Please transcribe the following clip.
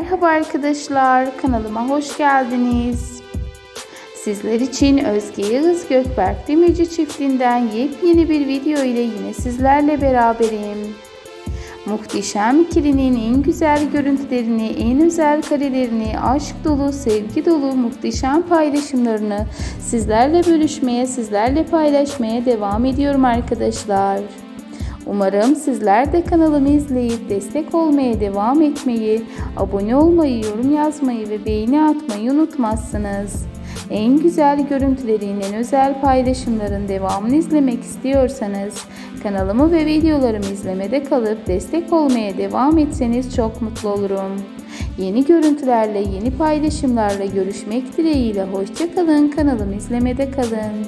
Merhaba arkadaşlar, kanalıma hoş geldiniz. Sizler için Özge Yağız Gökberk Demirci çiftinden yepyeni bir video ile yine sizlerle beraberim. Muhteşem ikilinin en güzel görüntülerini, en özel karelerini, aşk dolu, sevgi dolu muhteşem paylaşımlarını sizlerle bölüşmeye, sizlerle paylaşmaya devam ediyorum arkadaşlar. Umarım sizler de kanalımı izleyip destek olmaya devam etmeyi, abone olmayı, yorum yazmayı ve beğeni atmayı unutmazsınız. En güzel görüntülerin, en özel paylaşımların devamını izlemek istiyorsanız kanalımı ve videolarımı izlemede kalıp destek olmaya devam etseniz çok mutlu olurum. Yeni görüntülerle, yeni paylaşımlarla görüşmek dileğiyle hoşçakalın. Kanalımı izlemede kalın.